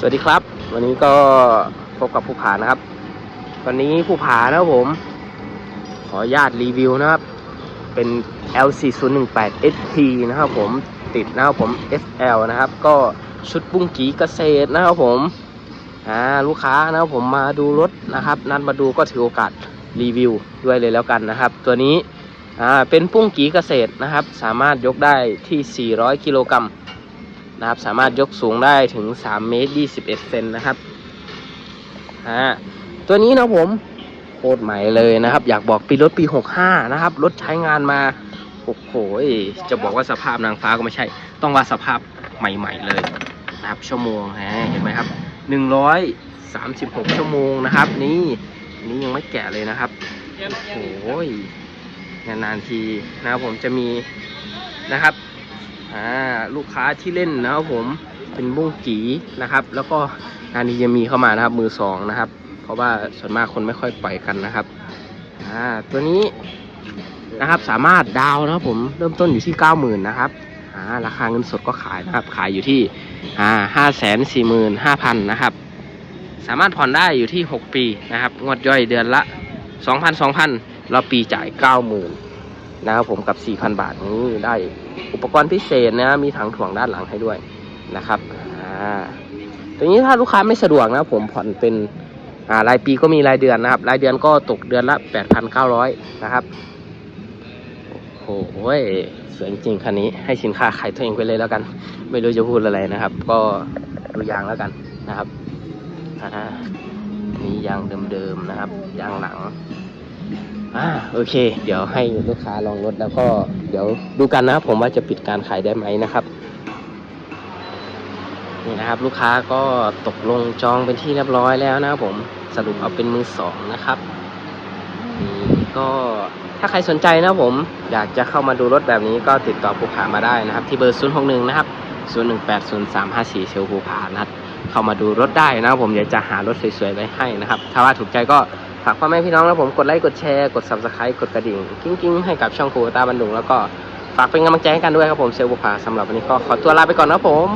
สวัสดีครับ วันนี้ก็พบกับผู้ผานะครับ วันนี้ผู้ผานะครับผม ขออนุญาตรีวิวนะครับ เป็น L4018 ST นะครับผมติดนะครับผม FL นะครับ ก็ชุดบุ้งกีเกษตรนะครับผมอ่าลูกค้านะครับผมมาดูรถนะครับ นัดมาดูก็ถือโอกาสรีวิวด้วยเลยแล้วกันนะครับ ตัวนี้อ่าเป็นปุ้งกีเกษตรนะครับ สามารถยกได้ที่ 400 กิโลกรัม นะครับ สามารถยกสูงได้ถึง3เมตร21เซนนะครับอ่าตัวนี้นะผมโคตรใหม่เลยนะครับ อยากบอกปีรถปี 65 นะครับ รถใช้งานมาโอ้โหจะบอกว่าสภาพนางฟ้าก็ไม่ใช่ ต้องว่าสภาพใหม่ ๆ เลยนะครับ ชั่วโมงฮะเห็นไหมครับ 136 ชั่วโมงนะครับ นี่นี่ยังไม่แก่เลยนะครับโอ้โหนานๆทีนะครับผมจะมีนะครับ อ่าลูกค้าที่เล่นนะครับผมเป็นบุ้งกีนะครับ แล้วก็งานนี้จะมีเข้ามานะครับมือสองนะครับ เพราะว่าส่วนมากคนไม่ค่อยปล่อยกันนะครับอ่าตัวนี้นะครับสามารถดาวน์นะครับผมเริ่มต้นอยู่ที่ 90,000นะครับอ่าราคาเงินสดก็ขายนะครับ ขายอยู่ที่อ่าห้าแสนสี่หมื่นห้าพันนะครับ สามารถผ่อนได้อยู่ที่ 6 ปีนะครับ งวดย่อยเดือนละ 2,000 2,000เราปีจ่าย 90,000 นะครับผมกับ 4,000 บาทนี้ได้อุปกรณ์พิเศษนะมีถังถ่วงด้านหลังให้ด้วยนะครับอ่าตัวนี้ถ้าลูกค้าไม่สะดวกนะผมผ่อนเป็นอ่ารายปีก็มีรายเดือนนะครับ รายเดือนก็ตกเดือนละ 8,900 นะครับโอ้โหสวยจริงคันนี้ให้สินค้าขายตัวเองไปเลยแล้วกัน ไม่รู้จะพูดอะไรนะครับ ก็ดูยางแล้วกันนะครับอ่านี่ยางเดิมๆนะครับ ยางหลัง อ่าโอเค เดี๋ยวให้ลูกค้าลองรถแล้วก็เดี๋ยวดูกันนะครับผมว่าจะปิดการขายได้ไหมนะครับนี่นะครับลูกค้าก็ตกลงจองเป็นที่เรียบร้อยแล้วนะครับผมสรุปเอาเป็นมือสองนะครับนี่ก็ถ้าใครสนใจนะครับผมอยากจะเข้ามาดูรถแบบนี้ก็ติดต่อภูผามาได้นะครับ ที่เบอร์ 061 นะครับ 0180354 เซลภูผานัดเข้ามาดูรถได้นะครับผมเดี๋ยวจะหารถสวยๆไว้ให้นะครับ ถ้าว่าถูกใจก็ากพ่อแม่พี่น้องและผมกดไลค์กดแชร์กด subscribe กดกระดิ่งกิ้งๆให้กับช่องครูตาบันดุงแล้วก็ฝากเป็นกำลังใจให้กันด้วยครับผมเซลบุภาสำหรับวันนี้ก็ขอตัวลาไปก่อนนะผม